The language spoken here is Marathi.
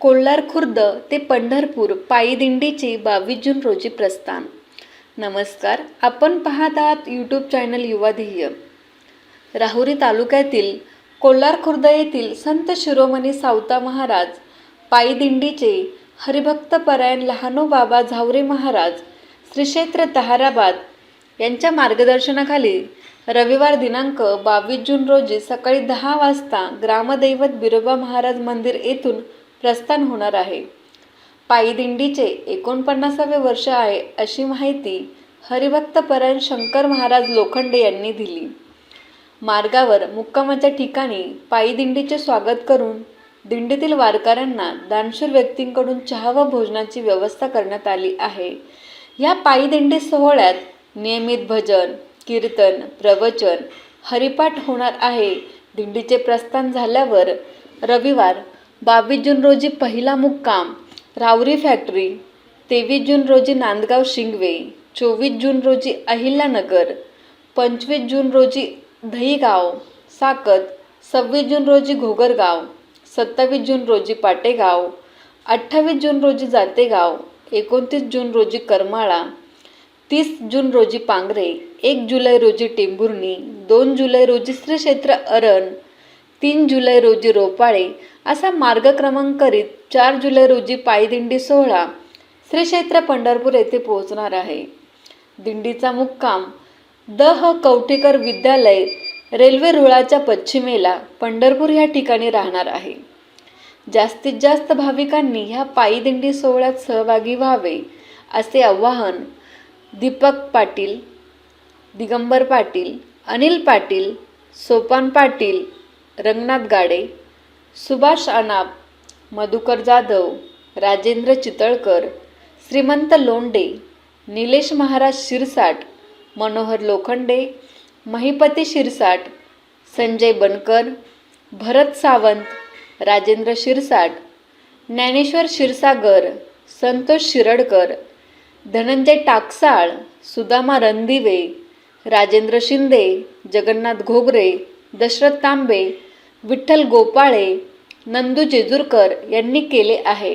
कोल्हार खुर्द ते पंढरपूर पायीदिंडीचे बावीस जून रोजी प्रस्थान. नमस्कार आपण पाहत आहात यूट्यूब चॅनल युवाध्येय राहुरी तालुक्यातील कोल्हार खुर्द येथील संत शिरोमणी सावता महाराज पायीदिंडीचे हरिभक्तपरायण लहानो लहानू बाबा झावरे महाराज श्री क्षेत्र तहाराबाद यांच्या मार्गदर्शनाखाली रविवार दिनांक बावीस जून रोजी सकाळी दहा वाजता ग्रामदैवत बिरोबा महाराज मंदिर येथून प्रस्थान होणार आहे. पायीदिंडीचे एकोणपन्नासावे वर्ष आहे अशी माहिती हरिभक्त परायण शंकर महाराज लोखंडे यांनी दिली. मार्गावर मुक्कामाच्या ठिकाणी पायीदिंडीचे स्वागत करून दिंडीतील वारकऱ्यांना दानशूर व्यक्तींकडून चहा व भोजनाची व्यवस्था करण्यात आली आहे. या पायीदिंडी सोहळ्यात नियमित भजन कीर्तन प्रवचन हरिपाठ होणार आहे. दिंडीचे प्रस्थान झाल्यावर रविवार बावीस जून रोजी पहिला मुक्काम रावरी फॅक्टरी तेवीस जून रोजी नांदगाव शिंगवे चोवीस जून रोजी अहिल्यानगर पंचवीस जून रोजी दहीगाव साकत सव्वीस जून रोजी घोगरगाव सत्तावीस जून रोजी पाटेगाव अठ्ठावीस जून रोजी जातेगाव एकोणतीस जून रोजी करमाळा तीस जून रोजी पांगरे एक जुलै रोजी टेंभुर्णी दोन जुलै रोजी श्री क्षेत्र अरण तीन जुलै रोजी रोपाळे असा मार्गक्रमण करीत चार जुलै रोजी पायदिंडी सोहळा श्री क्षेत्र पंढरपूर येथे पोहोचणार आहे. दिंडीचा मुक्काम द ह कवठेकर विद्यालय रेल्वे रुळाच्या पश्चिमेला पंढरपूर या ठिकाणी राहणार आहे. जास्तीत जास्त भाविकांनी ह्या पायीदिंडी सोहळ्यात सहभागी व्हावे असे आवाहन दीपक पाटील दिगंबर पाटील अनिल पाटील सोपान पाटील रंगनाथ गाडे सुभाष अनाप मधुकर जाधव राजेंद्र चितळकर श्रीमंत लोंडे निलेश महाराज शिरसाट मनोहर लोखंडे महिपती शिरसाट संजय बनकर भरत सावंत राजेंद्र शिरसाट ज्ञानेश्वर क्षीरसागर संतोष शिरडकर धनंजय टाकसाळ सुदामा रणदिवे राजेंद्र शिंदे जगन्नाथ घोगरे दशरथ तांबे विठ्ठल गोपाळे नंदू जेजूरकर यांनी केले आहे.